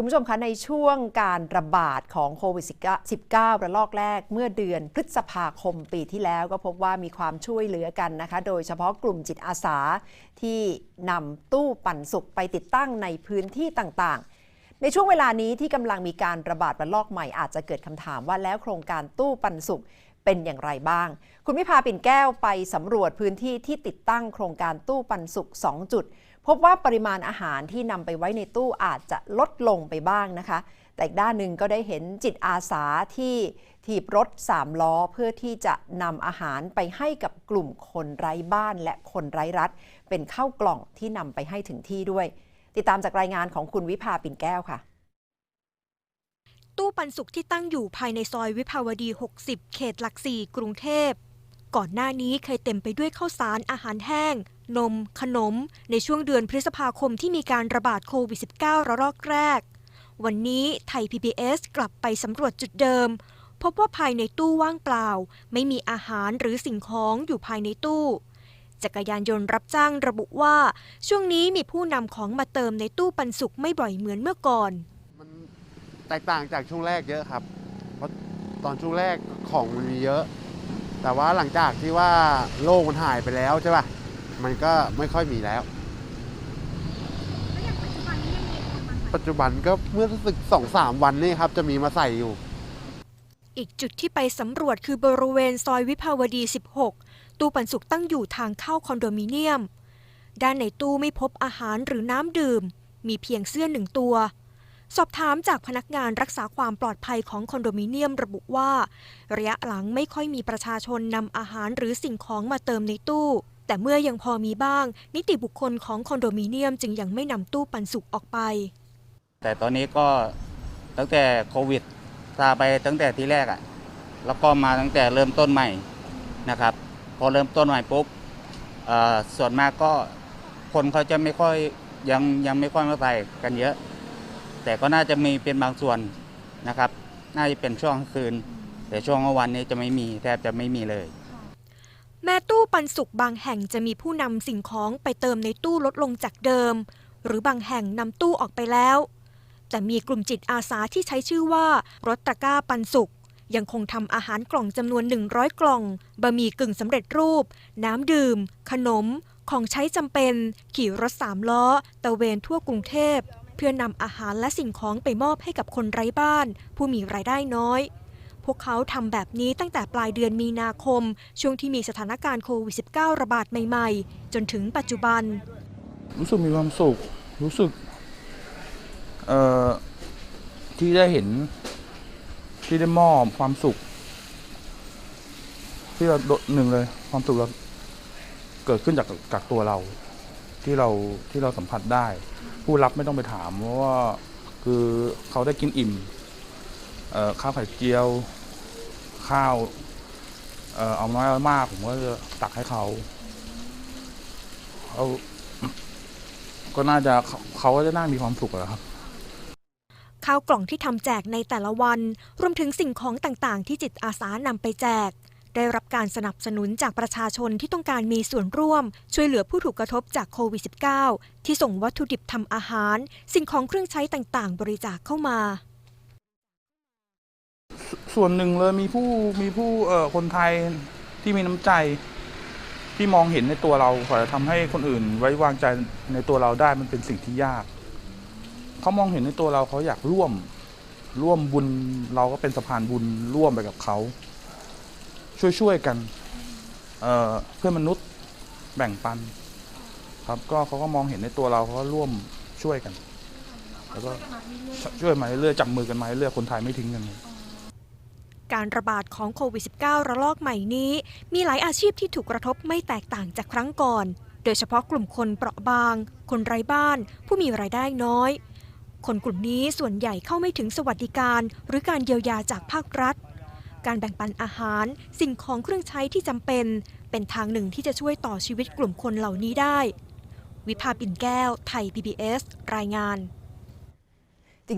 คุณผู้ชมคะในช่วงการระบาดของโควิด -19 ระลอกแรกเมื่อเดือนพฤษภาคมปีที่แล้วก็พบว่ามีความช่วยเหลือกันนะคะ โดยเฉพาะกลุ่มจิตอาสาที่นำตู้ปันสุกไปติดตั้งในพื้นที่ต่างๆ ในช่วงเวลานี้ที่กำลังมีการระบาดระลอกใหม่อาจจะเกิดคำถามว่าแล้วโครงการตู้ปันสุกเป็นอย่างไรบ้าง คุณพิพาปิ่นแก้วไปสำรวจพื้นที่ที่ติดตั้งโครงการตู้ปันสุก2จุด พบว่าปริมาณอาหารที่นำไปไว้ในตู้อาจจะลดลงไปบ้างนะคะ แต่อีกด้านหนึ่งก็ได้เห็นจิตอาสาที่ถีบรถ3ล้อเพื่อที่จะนำอาหารไปให้กับกลุ่มคนไร้บ้านและคนไร้รัฐ เป็นข้าวกล่องที่นำไปให้ถึงที่ด้วย ติดตามจากรายงานของคุณวิภาปิ่นแก้วค่ะตู้ปันสุกที่ตั้งอยู่ภายในซอยวิภาวดี 60 เขตหลักสี่กรุงเทพ ก่อนหน้านี้เคยเต็มไปด้วยข้าวสารอาหารแห้ง นม ขนม ในช่วงเดือนพฤษภาคมที่มีการระบาดโควิด -19 ระลอกแรก วันนี้ไทย PBS กลับไปสำรวจจุดเดิม พบว่าภายในตู้ว่างเปล่า ไม่มีอาหารหรือสิ่งของอยู่ภายในตู้จักรยานยนต์รับจ้างระบุว่า ช่วงนี้มีผู้นำของมาเติมในตู้ปันสุกไม่บ่อยเหมือนเมื่อก่อน มันแตกต่างจากช่วงแรกเยอะครับ เพราะตอนช่วงแรกของมันมีเยอะ แต่ว่าหลังจากที่ว่าโลกมันหายไปแล้วใช่ป่ะ มันก็ไม่ค่อยมีแล้วปัจจุบันก็เมื่อรู้สึกสองสามวันนี่ครับจะมีมาใส่อยู่ อีกจุดที่ไปสำรวจคือบริเวณซอยวิภาวดี 16 ตู้ปันสุกตั้งอยู่ทางเข้าคอนโดมิเนียม ด้านในตู้ไม่พบอาหารหรือน้ำดื่ม มีเพียงเสื้อหนึ่งตัว สอบถามจากพนักงานรักษาความปลอดภัยของคอนโดมิเนียมระบุว่า ระยะหลังไม่ค่อยมีประชาชนนำอาหารหรือสิ่งของมาเติมในตู้ แต่เมื่อยังพอมีบ้าง นิติบุคคลของคอนโดมิเนียมจึงยังไม่นำตู้ปันสุกออกไป แต่ตอนนี้ก็ตั้งแต่โควิดซาไปตั้งแต่ที่แรกอะ่ะแล้วก็มาตั้งแต่เริ่มต้นใหม่นะครับ พอเริ่มต้นใหม่ปุ๊บส่วนมากก็คนเขาจะไม่ค่อยยังยังไม่ค่อยมาใส่กันเยอะ แต่ก็น่าจะมีเป็นบางส่วนนะครับ น่าจะเป็นช่วงคืน แต่ช่วงกลางวันนี้จะไม่มีแทบจะไม่มีเลย แม้ตู้ปันสุกบางแห่งจะมีผู้นำสิ่งของไปเติมในตู้ลดลงจากเดิม หรือบางแห่งนำตู้ออกไปแล้ว แต่มีกลุ่มจิตอาสาที่ใช้ชื่อว่ารถตะก้าปันสุกยังคงทำอาหารกล่องจำนวน 100 กล่อง บะหมี่กึ่งสำเร็จรูป น้ำดื่ม ขนม ของใช้จำเป็น ขี่รถสามล้อ ตะเวนทั่วกรุงเทพ พื่อนำอาหารและสิ่งของไปมอบให้กับคนไร้บ้าน ผู้มีรายได้น้อย พวกเขาทำแบบนี้ตั้งแต่ปลายเดือนมีนาคม ช่วงที่มีสถานการณ์โควิด -19 ระบาดใหม่ๆ จนถึงปัจจุบัน รู้สึกมีความสุข รู้สึกที่ได้เห็นที่ได้มอบความสุข ที่เราโดหนึ่งเลย ความสุขเราเกิดขึ้นจากจากตัวเรา ที่เราที่เราสัมผัสได้ ผู้รับไม่ต้องไปถามเพราะว่าคือเขาได้กินอิ่มข้าวไข่เจียว ข้าวเอาน้อยเอามากผมก็จะตักให้เขาเขาก็น่าจะเขาก็จะน่ามีความสุขอะครับข้าวกล่องที่ทำแจกในแต่ละวัน รวมถึงสิ่งของต่างๆ ที่จิตอาสานำไปแจก ได้รับการสนับสนุนจากประชาชนที่ต้องการมีส่วนร่วม ช่วยเหลือผู้ถูกกระทบจากโควิด -19 ที่ส่งวัตถุดิบทำอาหาร สิ่งของเครื่องใช้ต่างๆ บริจาคเข้ามา ส่วนหนึ่งเลยมีผู้มีผู้เอ่อคนไทยที่มีน้ำใจที่มองเห็นในตัวเรากว่าจะทำให้คนอื่นไว้วางใจในตัวเราได้มันเป็นสิ่งที่ยากเขามองเห็นในตัวเราเขาอยากร่วม ร่วมบุญเราก็เป็นสะพานบุญร่วมไปกับเขา ช่วยช่วยๆกันเอ่อเพื่อนมนุษย์แบ่งปัน ครับก็เขาก็มองเห็นในตัวเราเขาก็ร่วมช่วยกัน แล้วก็ช่วยมาเรื่อยๆจับมือกันมาเรื่อยๆคนไทยไม่ทิ้งกันการระบาดของโควิด -19 ระลอกใหม่นี้ มีหลายอาชีพที่ถูกกระทบไม่แตกต่างจากครั้งก่อน โดยเฉพาะกลุ่มคนเปราะบาง คนไร้บ้าน ผู้มีรายได้น้อย คนกลุ่มนี้ส่วนใหญ่เข้าไม่ถึงสวัสดิการ หรือการเยียวยาจากภาครัฐ การแบ่งปันอาหาร สิ่งของเครื่องใช้ที่จำเป็น เป็นทางหนึ่งที่จะช่วยต่อชีวิตกลุ่มคนเหล่านี้ได้ วิภาปิ่นแก้ว ไทย PBS รายงาน